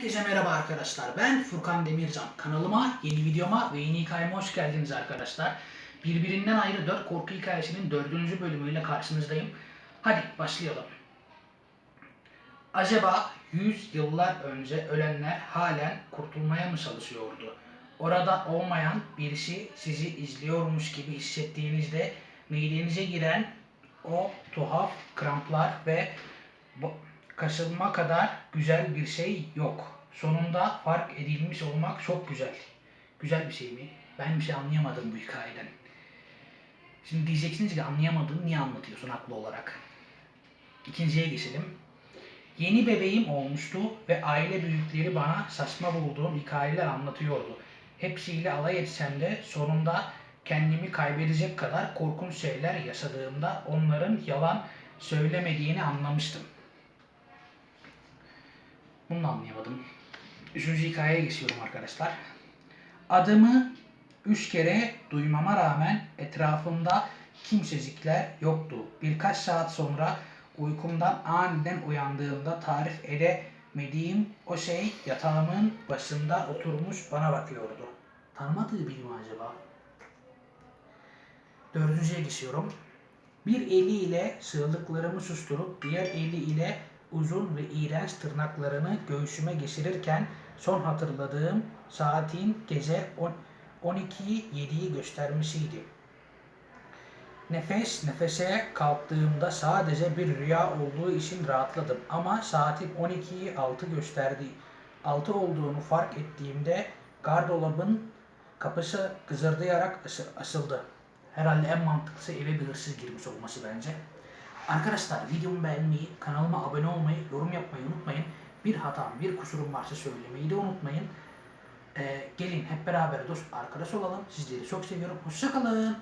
Herkese merhaba arkadaşlar. Ben Furkan Demircan. Kanalıma, yeni videoma ve yeni hikayeme hoş geldiniz arkadaşlar. Birbirinden ayrı 4 korku hikayesinin 4. bölümüyle karşınızdayım. Hadi başlayalım. Acaba 100 yıllar önce ölenler halen kurtulmaya mı çalışıyordu? Orada olmayan birisi sizi izliyormuş gibi hissettiğinizde midenize giren o tuhaf kramplar ve bu kasılma kadar güzel bir şey yok. Sonunda fark edilmiş olmak çok güzel. Güzel bir şey mi? Ben bir şey anlayamadım bu hikayeden. Şimdi diyeceksiniz ki anlayamadın niye anlatıyorsun haklı olarak. İkinciye geçelim. Yeni bebeğim olmuştu ve aile büyükleri bana saçma bulduğum hikayeler anlatıyordu. Hepsiyle alay etsem de sonunda kendimi kaybedecek kadar korkunç şeyler yaşadığımda onların yalan söylemediğini anlamıştım. Bunu da anlayamadım. Üçüncü hikayeye geçiyorum arkadaşlar. Adımı üç kere duymama rağmen etrafımda kimsecikler yoktu. Birkaç saat sonra uykumdan aniden uyandığımda tarif edemediğim o şey yatağımın başında oturmuş bana bakıyordu. Tanımadığı biri mi acaba? Dördüncüye geçiyorum. Bir eliyle sığlıklarımı susturup diğer eliyle uzun ve iğrenç tırnaklarını göğsüme geçirirken son hatırladığım saatin gece 12'yi 7'yi göstermesiydi. Nefes nefese kalktığımda sadece bir rüya olduğu için rahatladım ama saatin 12'yi 6 gösterdi. 6 olduğunu fark ettiğimde gardırobun kapısı gızırdayarak ası- asıldı. Herhalde en mantıklısı eve bir hırsız girmiş olması bence. Arkadaşlar videomu beğenmeyi, kanalıma abone olmayı, yorum yapmayı unutmayın. Bir hatam, bir kusurum varsa söylemeyi de unutmayın. Ee, gelin hep beraber dost arkadaş olalım. Sizleri çok seviyorum. Hoşçakalın.